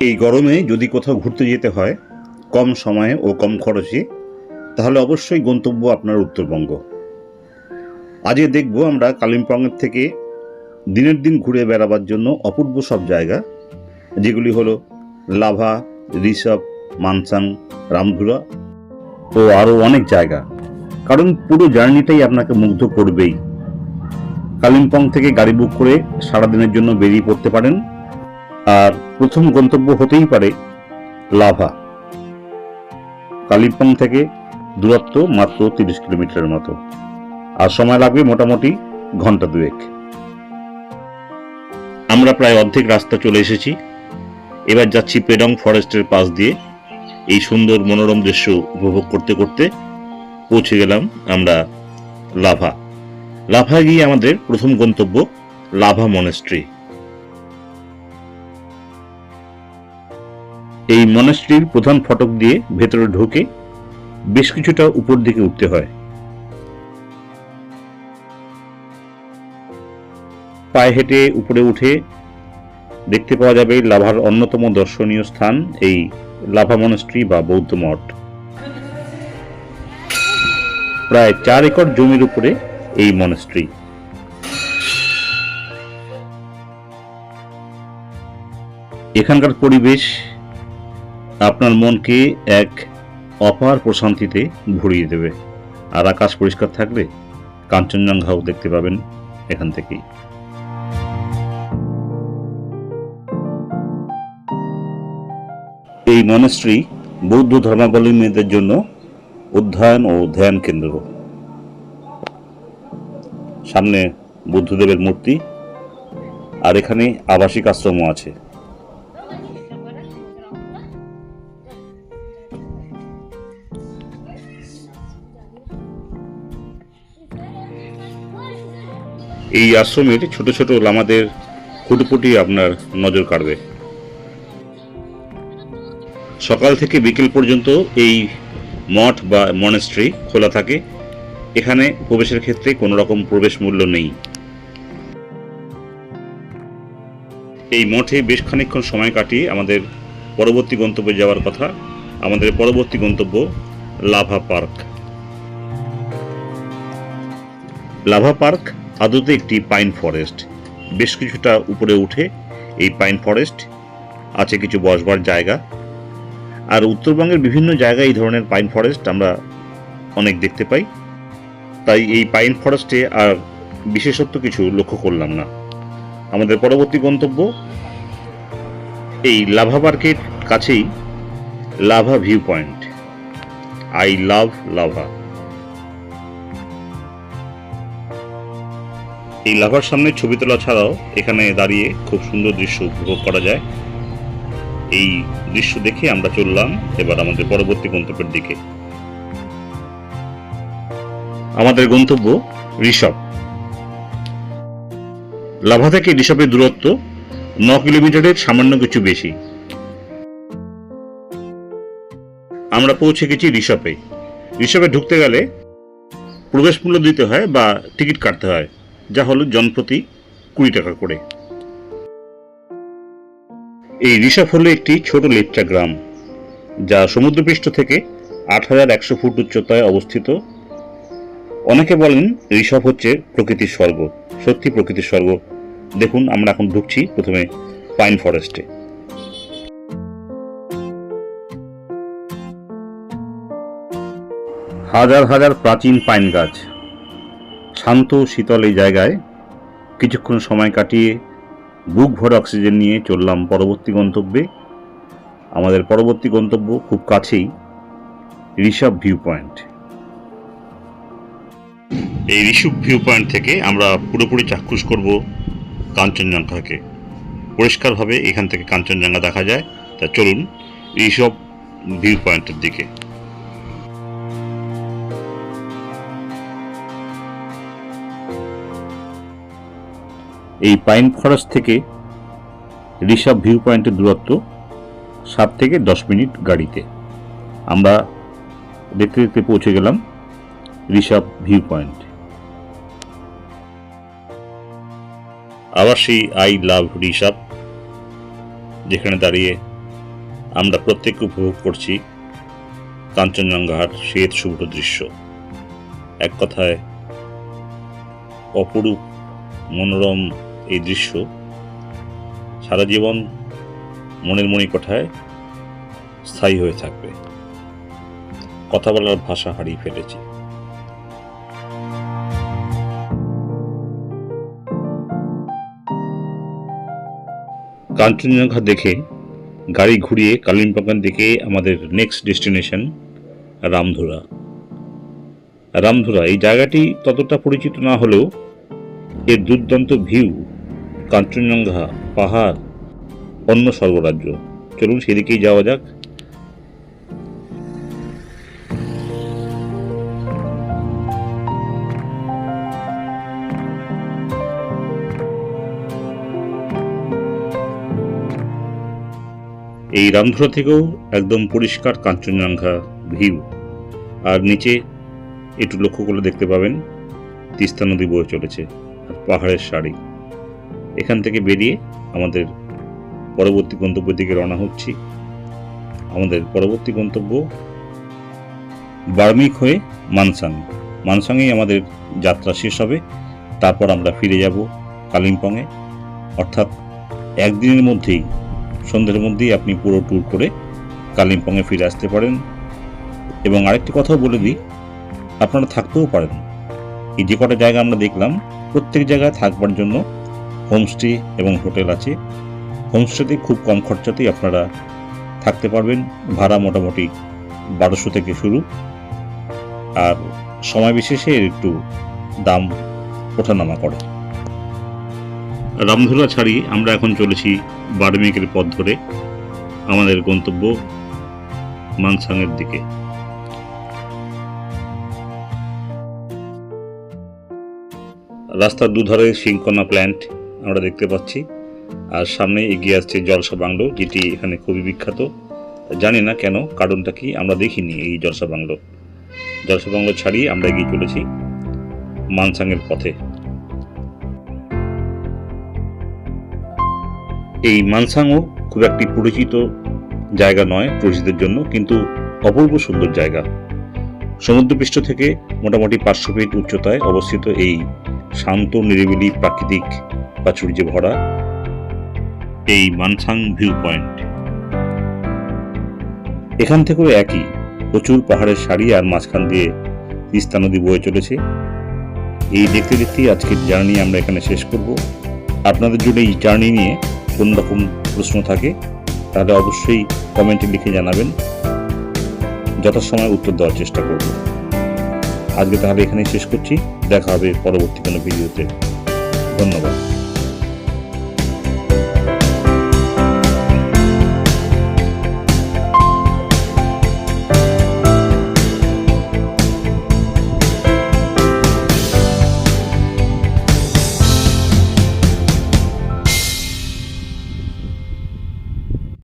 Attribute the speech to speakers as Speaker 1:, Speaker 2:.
Speaker 1: এই গরমে যদি কোথাও ঘুরতে যেতে হয়, কম সময়ে ও কম খরচে, তাহলে অবশ্যই গন্তব্য আপনার উত্তরবঙ্গ। আজকে দেখব আমরা কালিম্পংয়ের থেকে দিনের দিন ঘুরে বেড়াবার জন্য অপূর্ব সব জায়গা, যেগুলি হলো লাভা ঋষভ মানসাং, রামধুরা ও আরও অনেক জায়গা। কারণ পুরো জার্নিটাই আপনাকে মুগ্ধ করবেই। কালিম্পং থেকে গাড়ি বুক করে সারাদিনের জন্য বেরিয়ে পড়তে পারেন। আর প্রথম গন্তব্য হতেই পারে লাভা। কালিম্পং থেকে দূরত্ব মাত্র তিরিশ কিলোমিটারের মতো। আর সময় লাগবে মোটামুটি ঘণ্টা দুয়েক। আমরা প্রায় অর্ধেক রাস্তা চলে এসেছি। এবার যাচ্ছি পেডং ফরেস্টের পাশ দিয়ে। এই সুন্দর মনোরম দৃশ্য উপভোগ করতে করতে পৌঁছে গেলাম আমরা লাভা। লাভা গিয়ে আমাদের প্রথম গন্তব্য লাভা মনেস্ট্রি। এই মনেস্ট্রির প্রধান ফটক দিয়ে ভেতরে ঢোকে বেশ কিছুটা উপর দিকে উঠতে হয়। পায়ে হেঁটে উপরে উঠে দেখতে পাওয়া যাবে লাভার অন্যতম দর্শনীয় স্থান এই লাভা মনেস্ট্রি বা বৌদ্ধ মঠ। প্রায় চার একর জমির উপরে এই মনেস্ট্রি এখানকার পরিবেশ আপনার মনকে এক অপার প্রশান্তিতে ভরিয়ে দেবে। আর আকাশ পরিষ্কার থাকলে কাঞ্চনজঙ্ঘাও দেখতে পাবেন এখান থেকেই। এই মনেস্ট্রি বৌদ্ধ ধর্মাবলম্বীদের জন্য অধ্যয়ন ও ধ্যান কেন্দ্র। সামনে বুদ্ধদেবের মূর্তি, আর এখানে আবাসিক আশ্রমও আছে। এই আশ্রমের ছোট ছোট লামাদের খুঁটিপুটি আপনার নজর কাড়বে। সকাল থেকে বিকেল পর্যন্ত এই মঠ বা মনেস্ট্রি খোলা থাকে। এখানে প্রবেশের ক্ষেত্রে কোনো রকম প্রবেশ মূল্য নেই। এই মঠে বেশ খানিকক্ষণ সময় কাটিয়ে আমাদের পরবর্তী গন্তব্যে যাওয়ার কথা। আমাদের পরবর্তী গন্তব্য লাভা পার্ক। লাভা পার্ক আদতে একটি পাইন ফরেস্ট। বেশ কিছুটা উপরে উঠে এই পাইন ফরেস্ট আছে কিছু বসবার জায়গা। আর উত্তরবঙ্গের বিভিন্ন জায়গায় এই ধরনের পাইন ফরেস্ট আমরা অনেক দেখতে পাই। তাই এই পাইন ফরেস্টে আর বিশেষত্ব কিছু লক্ষ্য করলাম না। আমাদের পরবর্তী গন্তব্য এই লাভা পার্কের কাছেই Lava view point. I love Lava. এই লাভার সামনে ছবি তোলা ছাড়াও এখানে দাঁড়িয়ে খুব সুন্দর দৃশ্য উপভোগ করা যায়। এই দৃশ্য দেখে আমরা চললাম এবার আমাদের পরবর্তী গন্তব্যের দিকে। আমাদের গন্তব্য ঋষভ। লাভা থেকে ঋষভের দূরত্ব ন কিলোমিটারের সামান্য কিছু বেশি। আমরা পৌঁছে গেছি ঋষভে। ঋষভে ঢুকতে গেলে প্রবেশ মূল্য দিতে হয় বা টিকিট কাটতে হয়। যা হলো জনপ্রতি কুড়ি টাকা করে। এই ঋষভ হলো একটি ছোট লেপচা গ্রাম, যা সমুদ্রপৃষ্ঠ থেকে আট হাজার একশো ফুট উচ্চতায় অবস্থিত। অনেকে বলেন ঋষভ হচ্ছে প্রকৃতির স্বর্গ, সত্যি প্রকৃতির স্বর্গ। দেখুন, আমরা এখন ঢুকছি প্রথমে পাইন ফরেস্টে। হাজার হাজার প্রাচীন পাইন গাছ। শান্ত, শীতল এই জায়গায় কিছুক্ষণ সময় কাটিয়ে বুক ভরে অক্সিজেন নিয়ে চললাম পরবর্তী গন্তব্যে। আমাদের পরবর্তী গন্তব্য খুব কাছেই, ঋষভ ভিউ পয়েন্ট। এই ঋষভ ভিউ পয়েন্ট থেকে আমরা পুরোপুরি চাক্ষুষ করব কাঞ্চনজঙ্ঘাকে। পরিষ্কারভাবে এখান থেকে কাঞ্চনজঙ্ঘা দেখা যায়। তা চলুন ঋষভ ভিউ পয়েন্টের দিকে। এই পাইন ফরেস্ট থেকে ঋষভ ভিউ পয়েন্টের দূরত্ব সাত থেকে দশ মিনিট গাড়িতে। আমরা দেখতে দেখতে পৌঁছে গেলাম ঋষভ ভিউ পয়েন্ট। আবার সেই আই লাভ ঋষভ যেখানে দাঁড়িয়ে আমরা প্রত্যেক উপভোগ করছি কাঞ্চনজঙ্ঘার শ্বেত শুভ্র দৃশ্য। এক কথায় অপরূপ, মনোরম এই দৃশ্য সারা জীবন মনের মণিকোঠায় স্থায়ী হয়ে থাকবে। কথা বলার ভাষা হারিয়ে ফেলেছি। কাঞ্চনজঙ্ঘা দেখে গাড়ি ঘুরিয়ে কালিম্পংয়ের দিকে আমাদের নেক্সট ডেস্টিনেশন রামধুরা। রামধুরা, এই জায়গাটি ততটা পরিচিত না হলেও এর দুর্দান্ত ভিউ কাঞ্চনজঙ্ঘা, পাহাড়, অন্য স্বর্গরাজ্য। চলুন সেদিকেই যাওয়া যাক। এই রামধুরা থেকেও একদম পরিষ্কার কাঞ্চনজঙ্ঘা ভিউ। আর নিচে একটু লক্ষ্য করলে দেখতে পাবেন, তিস্তা নদী বয়ে চলেছে, আর পাহাড়ের শাড়ি এখান থেকে বেরিয়ে আমাদের পরবর্তী গন্তব্যের দিকে রওনা হচ্ছি। আমাদের পরবর্তী গন্তব্য বার্মিক হয়ে মানসাং। মানসাংয়েই আমাদের যাত্রা শেষ হবে। তারপর আমরা ফিরে যাব কালিম্পংয়ে। অর্থাৎ একদিনের মধ্যেই, সন্ধ্যের মধ্যেই আপনি পুরো ট্যুর করে কালিম্পংয়ে ফিরে আসতে পারেন। এবং আরেকটি কথাও বলে দিই, আপনারা থাকতেও পারেন। এই যে কটা জায়গা আমরা দেখলাম, প্রত্যেক জায়গায় থাকবার জন্য হোমস্টে এবং হোটেল আছে। হোমস্টেতে খুব কম খরচাতেই আপনারা থাকতে পারবেন। ভাড়া মোটামুটি বারোশো থেকে শুরু। আর সময় বিশেষে এর একটু দাম ওঠানামা করে। রামধুরা ছাড়িয়ে আমরা এখন চলেছি বার্মিকের পথ ধরে। আমাদের গন্তব্য মানসাংয়ের দিকে। রাস্তার দুধারে সিংকোনা প্ল্যান্ট। আমরা দেখতে পাচ্ছি। আর সামনে এগিয়ে আসছে জলসা বাংলো, যেটি এখানে খুবই বিখ্যাত। জানি না কেন, কারণটা কি আমরা দেখিনি এই জলসা বাংলো। জলসা বাংলো ছাড়িয়ে আমরা এগিয়ে চলেছি মানসাংয়ের পথে। এই মানসাংও খুব একটি পরিচিত জায়গা নয় টুরিস্টদের জন্য, কিন্তু অপূর্ব সুন্দর জায়গা। সমুদ্রপৃষ্ঠ থেকে মোটামুটি পাঁচশো ফিট উচ্চতায় অবস্থিত এই শান্ত, নিরিবিলি প্রাকৃতিক প্রাচুর্যে ভরা এই মানসাং ভিউ পয়েন্ট। এখান থেকেও একই, প্রচুর পাহাড়ের সারি আর মাঝখান দিয়ে তিস্তা নদী বয়ে চলেছে। এই দেখতে দেখতেই আজকের জার্নি আমরা এখানে শেষ করব। আপনাদের জন্য এই জার্নি নিয়ে কোন রকম প্রশ্ন থাকে, তাহলে অবশ্যই কমেন্টে লিখে জানাবেন। যথাসময় উত্তর দেওয়ার চেষ্টা করব। আজকে তাহলে এখানেই শেষ করছি। দেখা হবে পরবর্তী কোনো ভিডিওতে। ধন্যবাদ।